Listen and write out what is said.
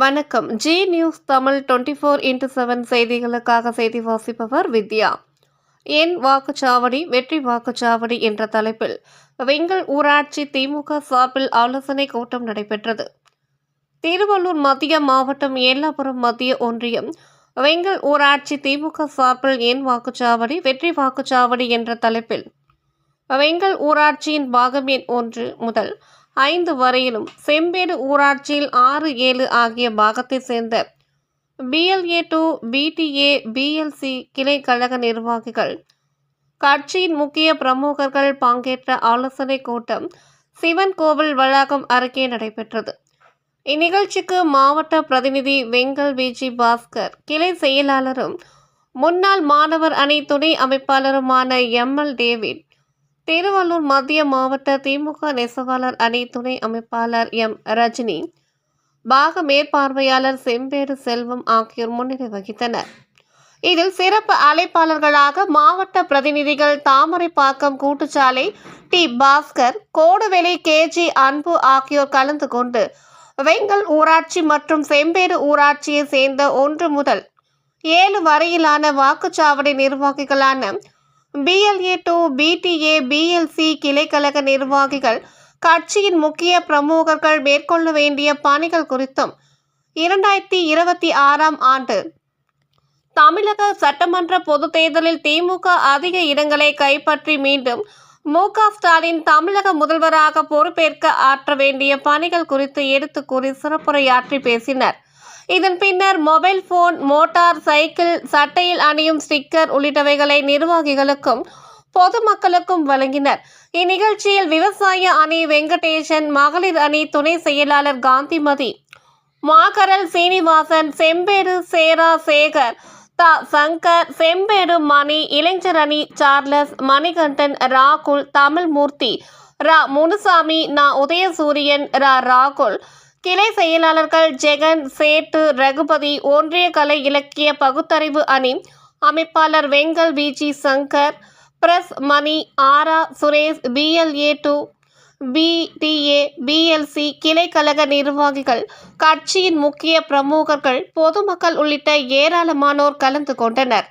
வணக்கம். Zee news Tamil twenty four into seven செய்திகளுக்காக செய்தி வாசிப்பவர் வித்யா. என் வாக்குச்சாவடி வெற்றி வாக்குச்சாவடி என்ற தலைப்பில் வெங்கல் ஊராட்சி திமுக சார்பில் ஆலோசனை கூட்டம் நடைபெற்றது. திருவள்ளூர் மத்திய மாவட்டம் ஏல்லாபுரம் மத்திய ஒன்றியம் வெங்கல் ஊராட்சி திமுக சார்பில் என் வாக்குச்சாவடி வெற்றி வாக்குச்சாவடி என்ற தலைப்பில் வெங்கல் ஊராட்சியின் பாகம் எண் ஒன்று முதல் ஐந்து வரையிலும் செம்பேடு ஊராட்சியில் ஆறு ஏழு ஆகிய பாகத்தைச் சேர்ந்த பிஎல்ஏ டூ பிடிஏ பிஎல்சி கிளை கழக நிர்வாகிகள் கட்சியின் முக்கிய பிரமுகர்கள் பங்கேற்ற ஆலோசனை கூட்டம் சிவன் கோவில் வளாகம் அருகே நடைபெற்றது. இந்நிகழ்ச்சிக்கு மாவட்ட பிரதிநிதி வெங்கல் விஜி பாஸ்கர் கிளை செயலாளரும் முன்னாள் மாணவர் அணி துணை அமைப்பாளருமான எம்எல் டேவிட் திருவள்ளூர் மத்திய மாவட்ட திமுக நெசவாளர் அணி துணை அமைப்பாளர் எம். ரஜினி பாக மேற்பார்வையாளர் செம்பேடு செல்வம் ஆகியோர் முன்னிலை வகித்தனர். இதில் சிறப்பு அழைப்பாளர்களாக மாவட்ட பிரதிநிதிகள் தாமரைப்பாக்கம் கூட்டுச்சாலை டி. பாஸ்கர் கோடுவெளி கேஜி அன்பு ஆகியோர் கலந்து கொண்டு வெங்கல் ஊராட்சி மற்றும் செம்பேடு ஊராட்சியை சேர்ந்த ஒன்று முதல் ஏழு வரையிலான வாக்குச்சாவடி நிர்வாகிகளான பிஎல்ஏ டூ பிடிஏ பிஎல்சி கிளைக்கழக நிர்வாகிகள் கட்சியின் முக்கிய பிரமுகர்கள் மேற்கொள்ள வேண்டிய பணிகள் குறித்தும் இரண்டாயிரத்தி இருபத்தி ஆறாம் ஆண்டு தமிழக சட்டமன்ற பொதுத் தேர்தலில் திமுக அதிக இடங்களை கைப்பற்றி மீண்டும் மு ஸ்டாலின் தமிழக முதல்வராக பொறுப்பேற்க ஆற்ற வேண்டிய பணிகள் குறித்து எடுத்து கூறி சிறப்புரையாற்றி பேசினர். இதன் பின்னர் மொபைல் போன் மோட்டார் சைக்கிள் சட்டையில் அணியும் ஸ்டிக்கர் உள்ளிட்டவைகளை நிர்வாகிகளுக்கும் பொதுமக்களுக்கும் வழங்கினர். இந்நிகழ்ச்சியில் விவசாய அணி வெங்கடேசன் மகளிர் அணி துணை செயலாளர் காந்திமதி மாகரல் சீனிவாசன் செம்பேடு சேரா சேகர் த சங்கர் செம்பேடு மணி இளைஞர் அணி சார்லஸ் மணிகண்டன் ராகுல் தமிழ்மூர்த்தி ரா முனுசாமி நா உதயசூரியன் ரா ராகுல் கிளை செயலாளர்கள் ஜெகன் சேட்டு ரகுபதி ஒன்றிய கலை இலக்கிய பகுத்தறிவு அணி அமைப்பாளர் வெங்கல் விஜி சங்கர் பிரஸ் மணி ஆரா Suresh BLA two BDA BLC கிளைக்கழக நிர்வாகிகள் கட்சியின் முக்கிய பிரமுகர்கள் பொதுமக்கள் உள்ளிட்ட ஏராளமானோர் கலந்து கொண்டனர்.